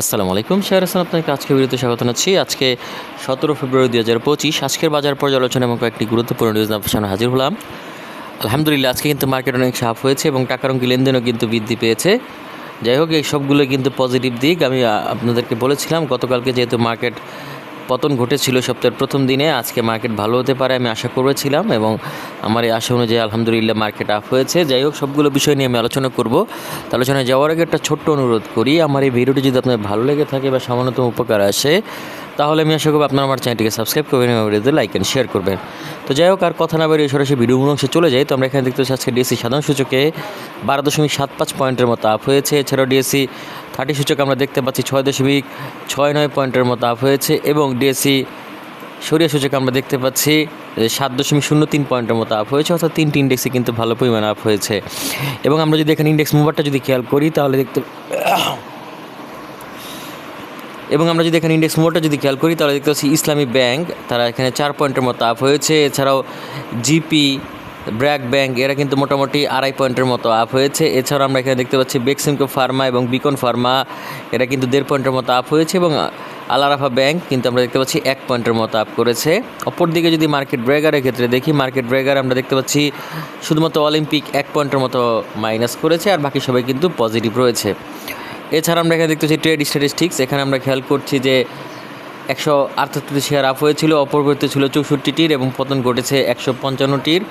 আসসালামু আলাইকুম শেয়ার হাসান আপনাকে আজকে ভিডিওতে স্বাগত জানাচ্ছি। আজকে সতেরো ফেব্রুয়ারি দু হাজার পঁচিশ, আজকের বাজার পর্যালোচনা এবং কয়েকটি গুরুত্বপূর্ণ নিউজ আপনার হাজির হলাম। আলহামদুলিল্লাহ, আজকে কিন্তু মার্কেট অনেক সাফ হয়েছে এবং টাকার অঙ্কি লেনদেনও কিন্তু বৃদ্ধি পেয়েছে। যাই হোক, এই সবগুলো কিন্তু পজিটিভ দিক। আমি আপনাদেরকে বলেছিলাম, গতকালকে যেহেতু মার্কেট পতন ঘটেছিল সপ্তাহের প্রথম দিনে। আজকে মার্কেট ভালো হতে পারে আমি আশা করেছিলাম এবং আমার এই আশা অনুযায়ী আলহামদুলিল্লাহ মার্কেট আপ হয়েছে। যাই হোক, সবগুলো বিষয় নিয়ে আমি আলোচনা করব। আলোচনায় যাওয়ার আগে একটা ছোট্ট অনুরোধ করি, আমার এই ভিডিওটি যদি আপনার ভালো লেগে থাকে বা সামান্যতম উপকার আসে, তাহলে আমি আশা করব আপনার আমার চ্যানেলটিকে সাবস্ক্রাইব করবেন এবং ভিডিওতে লাইক অ্যান্ড শেয়ার করবেন। তো যাই হোক, আর কথা না বেরিয়ে সরাসরি ভিডিও অংশে চলে যাই। তো আমরা এখানে দেখতে পাচ্ছি আজকে ডিএসসি সাধারণ সূচকে বারো দশমিক সাত পাঁচ পয়েন্টের মতো আপ হয়েছে। এছাড়াও ডিএসসি থার্টি সূচক আমরা দেখতে পাচ্ছি ছয় দশমিক ছয় নয় পয়েন্টের মতো আপ হয়েছে এবং ডিএসসি সরিয়া সূচক আমরা দেখতে পাচ্ছি সাত দশমিক শূন্য তিন পয়েন্টের মতো আপ হয়েছে, অর্থাৎ তিনটি ইন্ডেক্সে কিন্তু ভালো পরিমাণে আপ হয়েছে। এবং আমরা যদি এখানে ইন্ডেক্স মুভারটা যদি খেয়াল করি, তাহলে দেখতে এবং আমরা যদি এখানে ইন্ডেক্স মোডটা যদি খেয়াল করি, তাহলে দেখতে পাচ্ছি ইসলামী ব্যাংক, তারা এখানে চার পয়েন্টের মতো আপ হয়েছে। এছাড়াও জিপি ব্র্যাক ব্যাংক এরা কিন্তু মোটামুটি আড়াই পয়েন্টের মতো আপ হয়েছে। এছাড়াও আমরা এখানে দেখতে পাচ্ছি বেক্সিমকো ফার্মা এবং বিকন ফার্মা, এরা কিন্তু দেড় পয়েন্টের মতো আপ হয়েছে এবং আলারাফা ব্যাংক কিন্তু আমরা দেখতে পাচ্ছি এক পয়েন্টের মতো আপ করেছে। অপরদিকে যদি মার্কেট ব্রেগারের ক্ষেত্রে দেখি, মার্কেট ব্রেগার আমরা দেখতে পাচ্ছি শুধুমাত্র অলিম্পিক এক পয়েন্টের মতো মাইনাস করেছে আর বাকি সবাই কিন্তু পজিটিভ রয়েছে। এছাড়া আমরা এখানে দেখতে পাচ্ছি ট্রেড স্ট্যাটিস্টিক্স এখানে আমরা খেয়াল করছি যে একশো আটাত্তরটি শেয়ার আপ হয়েছিল অপরিবর্তিত ছিল চৌষট্টিটির এবং পতন ঘটেছে একশো পঞ্চান্নটির।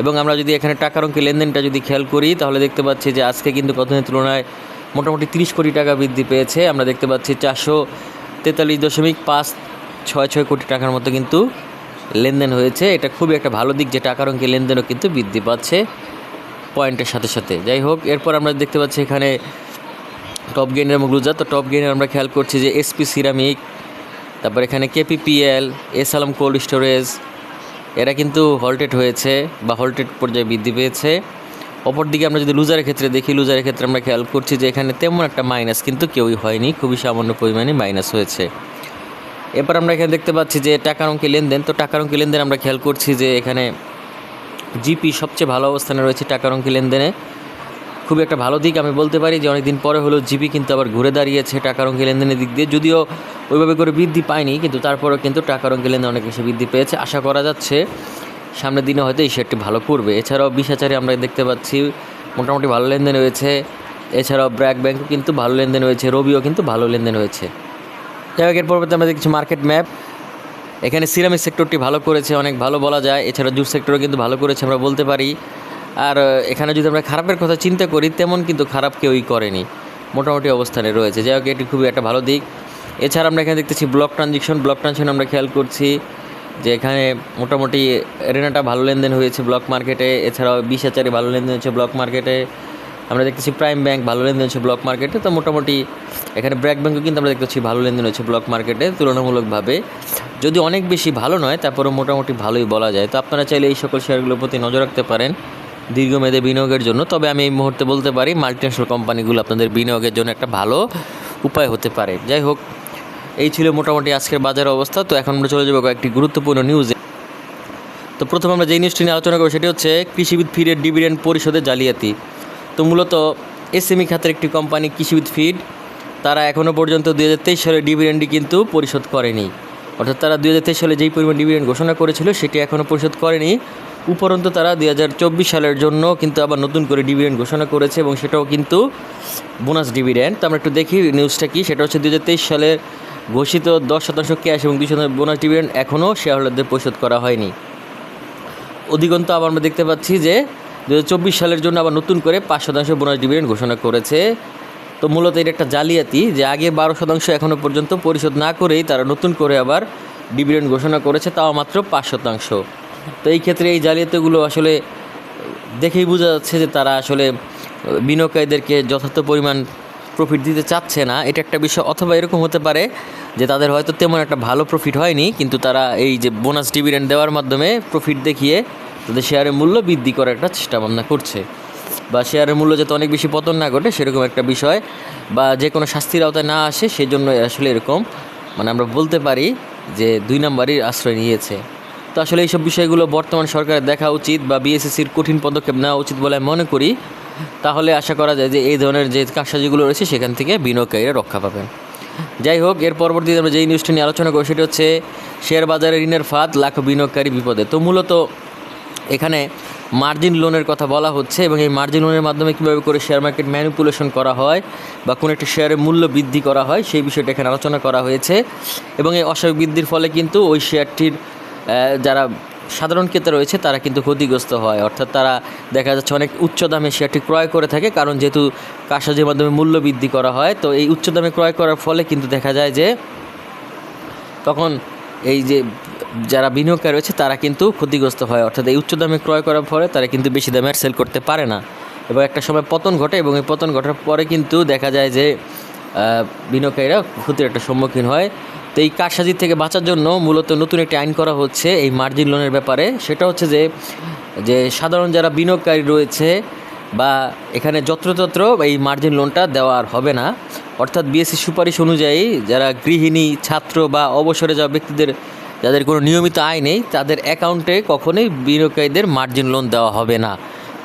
এবং আমরা যদি এখানে টাকার অঙ্কে লেনদেনটা যদি খেয়াল করি, তাহলে দেখতে পাচ্ছি যে আজকে কিন্তু গতদিনের তুলনায় মোটামুটি তিরিশ কোটি টাকা বৃদ্ধি পেয়েছে। আমরা দেখতে পাচ্ছি চারশো তেতাল্লিশ দশমিক পাঁচ ছয় ছয় কোটি টাকার মতো কিন্তু লেনদেন হয়েছে। এটা খুবই একটা ভালো দিক যে টাকার অঙ্কে লেনদেনও কিন্তু বৃদ্ধি পাচ্ছে পয়েন্টের সাথে সাথে। যাই হোক, এরপর আমরা দেখতে পাচ্ছি এখানে টপ গেইনের এবং লুজার তো টপ গেইনের আমরা খেয়াল করছি যে এসপি সিরামিক, তারপর এখানে KPPL S Alam cold storage এরা কিন্তু হল্টেড হয়েছে বা হল্টেড পর্যায়ে বৃদ্ধি পেয়েছে। অপরদিকে আমরা যদি লুজারের ক্ষেত্রে দেখি লুজারের ক্ষেত্রে আমরা খেয়াল করছি যে এখানে তেমন একটা মাইনাস কিন্তু কেউই হয়নি, খুবই সামান্য পরিমাণে মাইনাস হয়েছে। এরপর আমরা এখানে দেখতে পাচ্ছি যে টাকার অঙ্কে লেনদেন, তো টাকার অঙ্কে লেনদেন আমরা খেয়াল করছি যে এখানে জিপি সবচেয়ে ভালো অবস্থানে রয়েছে টাকার অঙ্কে লেনদেনে। খুবই একটা ভালো দিক আমি বলতে পারি যে অনেকদিন পরে হলো জিপি কিন্তু আবার ঘুরে দাঁড়িয়েছে টাকার অঙ্কে লেনদেনের দিক দিয়ে। যদিও ওইভাবে করে বৃদ্ধি পায়নি, কিন্তু তারপরেও কিন্তু টাকার অঙ্কে লেনদেন অনেক বেশি বৃদ্ধি পেয়েছে। আশা করা যাচ্ছে সামনের দিনে হয়তো এই শেয়ারটি ভালো করবে। এছাড়াও বিশাচারে আমরা দেখতে পাচ্ছি মোটামুটি ভালো লেনদেন হয়েছে এছাড়াও ব্র্যাক ব্যাংকও কিন্তু ভালো লেনদেন হয়েছে রবিও কিন্তু ভালো লেনদেন হয়েছে হোক, এর পরবর্তী আমরা দেখছি মার্কেট ম্যাপ। এখানে সিরামিক সেক্টরটি ভালো করেছে, অনেক ভালো বলা যায়। এছাড়া জুট সেক্টরও কিন্তু ভালো করেছে, আমরা বলতে পারি। আর এখানে যদি আমরা খারাপের কথা চিন্তা করি, তেমন কিন্তু খারাপ কেউই করেনি। মোটামুটি অবস্থানে রয়েছে। যাই হোক, এটি খুবই একটা ভালো দিক। এছাড়া আমরা এখানে দেখতেছি ব্লক ট্রানজেকশন ব্লক ট্রানজেকশন আমরা খেয়াল করছি যে এখানে মোটামুটি রেনাটা ভালো লেনদেন হয়েছে ব্লক মার্কেটে এছাড়াও বিশ হাজারে ভালো লেনদেন হয়েছে ব্লক মার্কেটে আমরা দেখতেছি প্রাইম ব্যাংক ভালো লেনদেন হচ্ছে ব্লক মার্কেটে তো মোটামুটি এখানে ব্র্যাক ব্যাংকও কিন্তু আমরা দেখতে পাচ্ছি ভালো লেনদেন হচ্ছে ব্লক মার্কেটে তুলনামূলকভাবে। যদি অনেক বেশি ভালো নয়, তারপরেও মোটামুটি ভালোই বলা যায়। তো আপনারা চাইলে এই সকল শেয়ারগুলোর প্রতি নজর রাখতে পারেন। দীর্ঘমেয়াদে বিনিয়োগের জন্য। তবে আমি এই মুহূর্তে বলতে পারি মাল্টিন্যাশনাল কোম্পানিগুলো আপনাদের বিনিয়োগের জন্য একটা ভালো উপায় হতে পারে। যাই হোক, এই ছিল মোটামুটি আজকের বাজার অবস্থা। তো এখন আমরা চলে যাব কয়েকটি গুরুত্বপূর্ণ নিউজে তো প্রথমে আমরা যে নিউজটি নিয়ে আলোচনা করব, সেটি হচ্ছে কৃষিবিদ ফিডের ডিভিডেন্ড পরিশোধের জালিয়াতি। তো মূলত এসএমই খাতের একটি কোম্পানি কৃষিবিদ ফিড তারা এখনও পর্যন্ত দুই হাজার তেইশ সালে ডিভিডেন্ডটি কিন্তু পরিশোধ করেনি। অর্থাৎ তারা দুই হাজার তেইশ সালে যেই পরিমাণ ডিভিডেন্ড ঘোষণা করেছিল, সেটি এখনও পরিশোধ করেনি। উপরন্তু তারা দুই হাজার চব্বিশ সালের জন্য কিন্তু আবার নতুন করে ডিভিডেন্ড ঘোষণা করেছে এবং সেটাও কিন্তু বোনাস ডিভিডেন্ড। তো আমরা একটু দেখি নিউজটা কি? সেটা হচ্ছে দুই হাজার তেইশ সালের ঘোষিত দশ শতাংশ ক্যাশ এবং দুই শতাংশ বোনাস ডিভিডেন্ড এখনও শেয়ার হোল্ডারদের পরিশোধ করা হয়নি। অধিকন্ত আবার আমরা দেখতে পাচ্ছি যে দু হাজার চব্বিশ সালের জন্য আবার নতুন করে পাঁচ শতাংশ বোনাস ডিভিডেন্ড ঘোষণা করেছে। তো মূলত এটা একটা জালিয়াতি যে আগে বারো শতাংশ এখনও পর্যন্ত পরিশোধ না করেই তারা নতুন করে আবার ডিভিডেন্ড ঘোষণা করেছে, তাও মাত্র পাঁচ শতাংশ। তো এই ক্ষেত্রে এই জালিয়াতিগুলো আসলে দেখেই বোঝা যাচ্ছে যে তারা আসলে বিনিয়োগকারীদেরকে যথার্থ পরিমাণ প্রফিট দিতে চাচ্ছে না। এটা একটা বিষয়, অথবা এরকম হতে পারে যে তাদের হয়তো তেমন একটা ভালো প্রফিট হয়নি, কিন্তু তারা এই যে বোনাস ডিভিডেন্ড দেওয়ার মাধ্যমে প্রফিট দেখিয়ে তাদের শেয়ারের মূল্য বৃদ্ধি করার একটা চেষ্টা ভাবনা করছে। বা শেয়ারের মূল্য যাতে অনেক বেশি পতন না ঘটে, সেরকম একটা বিষয়। বা যে কোনো শাস্তির আওতায় না আসে সেই জন্য আসলে এরকম মানে আমরা বলতে পারি যে দুই নাম্বারই আশ্রয় নিয়েছে। তো আসলে এইসব বিষয়গুলো বর্তমান সরকারের দেখা উচিত বা বিএসএসির কঠিন পদক্ষেপ নেওয়া উচিত বলে মনে করি। তাহলে আশা করা যায় যে এই ধরনের যে কারসাজিগুলো রয়েছে, সেখান থেকে বিনিয়োগকারীরা রক্ষা পাবেন। যাই হোক, এর পরবর্তীতে আমরা যেই নিউজটি নিয়ে আলোচনা করব, সেটি হচ্ছে শেয়ার বাজারে ঋণের ফাঁদ, লাখ বিনিয়োগকারী বিপদে। তো মূলত এখানে মার্জিন লোনের কথা বলা হচ্ছে এবং এই মার্জিন লোনের মাধ্যমে কীভাবে করে শেয়ার মার্কেট ম্যানিপুলেশন করা হয় বা কোনো একটি শেয়ারের মূল্য বৃদ্ধি করা হয়, সেই বিষয়টা এখানে আলোচনা করা হয়েছে। এবং এই অস্বাভাবিক বৃদ্ধির ফলে কিন্তু ওই শেয়ারটির যারা সাধারণ ক্রেতা রয়েছে, তারা কিন্তু ক্ষতিগ্রস্ত হয়। অর্থাৎ তারা দেখা যাচ্ছে অনেক উচ্চ দামে শেয়ারটি ক্রয় করে থাকে, কারণ যেহেতু কারসাজির মাধ্যমে মূল্য বৃদ্ধি করা হয়, তো এই উচ্চ দামে ক্রয় করার ফলে কিন্তু দেখা যায় যে তখন এই যে যারা বিনিয়োগকারী রয়েছে, তারা কিন্তু ক্ষতিগ্রস্ত হয়। অর্থাৎ এই উচ্চ দামে ক্রয় করার ফলে তারা কিন্তু বেশি দামে আর সেল করতে পারে না। এবং একটা সময় পতন ঘটে, এবং এই পতন ঘটার পরে কিন্তু দেখা যায় যে বিনিয়োগকারীরা ক্ষতির একটা সম্মুখীন হয়। তো এই কারসাজি থেকে বাঁচার জন্য মূলত নতুন একটি আইন করা হচ্ছে এই মার্জিন লোনের ব্যাপারে। সেটা হচ্ছে যে যে সাধারণ যারা বিনিয়োগকারী রয়েছে বা এখানে যত্রতত্র এই মার্জিন লোনটা দেওয়া আর হবে না। অর্থাৎ বিএসসি সুপারিশ অনুযায়ী যারা গৃহিণী, ছাত্র বা অবসরে যাওয়া ব্যক্তিদের যাদের কোনো নিয়মিত আয় নেই, তাদের অ্যাকাউন্টে কখনোই বিনিয়োগকারীদের মার্জিন লোন দেওয়া হবে না।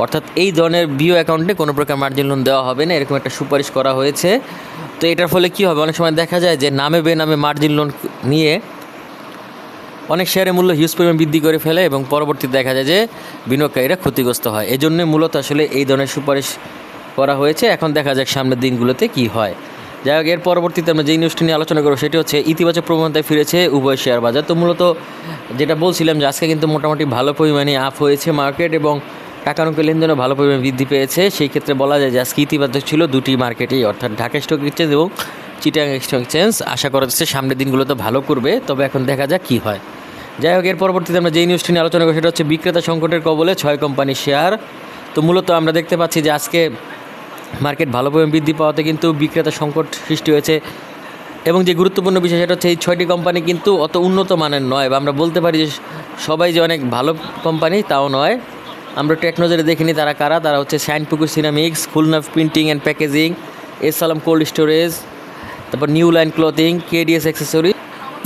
অর্থাৎ এই ধরনের বিও অ্যাকাউন্টে কোনো প্রকার মার্জিন লোন দেওয়া হবে না, এরকম একটা সুপারিশ করা হয়েছে। তো এটার ফলে কি হবে? অনেক সময় দেখা যায় যে নামে বেনামে মার্জিন লোন নিয়ে অনেক শেয়ারের মূল্য হিউজ পরিমাণ বৃদ্ধি করে ফেলে এবং পরবর্তীতে দেখা যায় যে বিনিয়োগকারীরা ক্ষতিগ্রস্ত হয়। এই জন্যই মূলত আসলে এই ধরনের সুপারিশ করা হয়েছে। এখন দেখা যাক সামনের দিনগুলোতে কি হয়। যাই হোক, এর পরবর্তীতে আমরা যেই নিউজটি নিয়ে আলোচনা করব সেটি হচ্ছে, ইতিবাচক প্রবণতায় ফিরেছে উভয় শেয়ার বাজার। তো মূলত যেটা বলছিলাম যে আজকে কিন্তু মোটামুটি ভালো পরিমাণে আপ হয়েছে মার্কেট এবং টাকা অঙ্কের লেনদেনও ভালো পরিমাণে বৃদ্ধি পেয়েছে। সেই ক্ষেত্রে বলা যায় যে আজকে ইতিবাচক ছিল দুটি মার্কেটেই, অর্থাৎ ঢাকা স্টক এক্সচেঞ্জ এবং চিটাং স্টক এক্সচেঞ্জ। আশা করা যাচ্ছে সামনের দিনগুলোতে ভালো করবে, তবে এখন দেখা যাক কী হয়। যাই হোক, এর পরবর্তীতে আমরা যেই নিউজটি নিয়ে আলোচনা করি সেটা হচ্ছে বিক্রেতা সংকটের কবলে ছয় কোম্পানির শেয়ার তো মূলত আমরা দেখতে পাচ্ছি যে আজকে মার্কেট ভালো পরিমাণ বৃদ্ধি পাওয়াতে কিন্তু বিক্রেতা সংকট সৃষ্টি হয়েছে। এবং যে গুরুত্বপূর্ণ বিষয়, সেটা হচ্ছে এই ছয়টি কোম্পানি কিন্তু অত উন্নত মানের নয়, বা আমরা বলতে পারি যে সবাই যে অনেক ভালো কোম্পানি তাও নয়। আমরা টেকনোলজি দেখিনি তারা কারা, তারা হচ্ছে Sainpukur ceramics Khulna printing and packaging S Salam cold storage তারপর new line clothing KDS accessory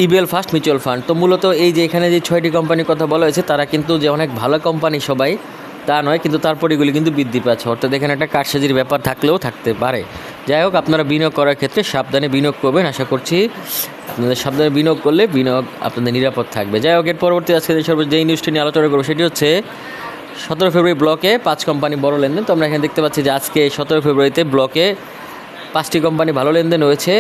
EBL first mutual fund তো মূলত এই যে এখানে যে ছয়টি কোম্পানির কথা বলা হয়েছে, তারা কিন্তু যে অনেক ভালো কোম্পানি সবাই, তা নয়, কিন্তু তারপর এগুলি কিন্তু বৃদ্ধি পাচ্ছে। অর্থাৎ এখানে একটা কারসাজির ব্যাপার থাকলেও থাকতে পারে। যাই হোক, আপনারা বিনিয়োগ করার ক্ষেত্রে সাবধানে বিনিয়োগ করবেন, আশা করছি আপনাদের সাবধানে বিনিয়োগ করলে বিনিয়োগ আপনাদের নিরাপদ থাকবে। যাই হোক, এর পরবর্তী আজকে যে সর্ব যেই নিউজটি নিয়ে আলোচনা করব, সেটি হচ্ছে সতেরো ফেব্রুয়ারি ব্লকে পাঁচ কোম্পানি বড় লেনদেন। তো আমরা এখানে দেখতে পাচ্ছি যে আজকে সতেরো ফেব্রুয়ারিতে ব্লকে পাঁচটি কোম্পানি ভালো লেনদেন হয়েছে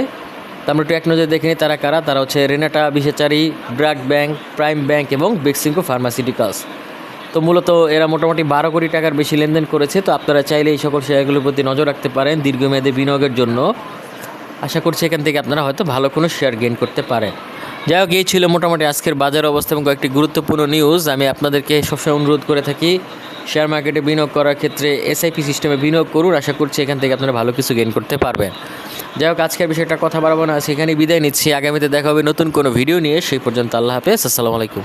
তো আমরা একটু এক নজরে দেখে নিই তারা কারা। তারা হচ্ছে রেনাটা, বিশেচারি, ব্র্যাক ব্যাংক, প্রাইম ব্যাংক এবং বেক্সিমকো ফার্মাসিউটিক্যালস। তো মূলত এরা মোটামুটি বারো কোটি টাকার বেশি লেনদেন করেছে। তো আপনারা চাইলে এই সকল শেয়ারগুলোর প্রতি নজর রাখতে পারেন দীর্ঘমেয়াদী বিনিয়োগের জন্য। আশা করছি এখান থেকে আপনারা হয়তো ভালো কোনো শেয়ার গেইন করতে পারেন। যাই হোক, এই ছিল মোটামুটি আজকের বাজার অবস্থা এবং কয়েকটি গুরুত্বপূর্ণ নিউজ আমি আপনাদেরকে সবসময় অনুরোধ করে থাকি শেয়ার মার্কেটে বিনিয়োগ করার ক্ষেত্রে এসআইপি সিস্টেমে বিনিয়োগ করুন। আশা করছি এখান থেকে আপনারা ভালো কিছু গেইন করতে পারবেন। যাই হোক, আজকের বিষয়টা কথা বাড়াবো না, সেখানেই বিদায় নিচ্ছি। আগামীতে দেখা হবে নতুন কোনো ভিডিও নিয়ে। সেই পর্যন্ত আল্লাহ হাফেজ। আসসালামু আলাইকুম।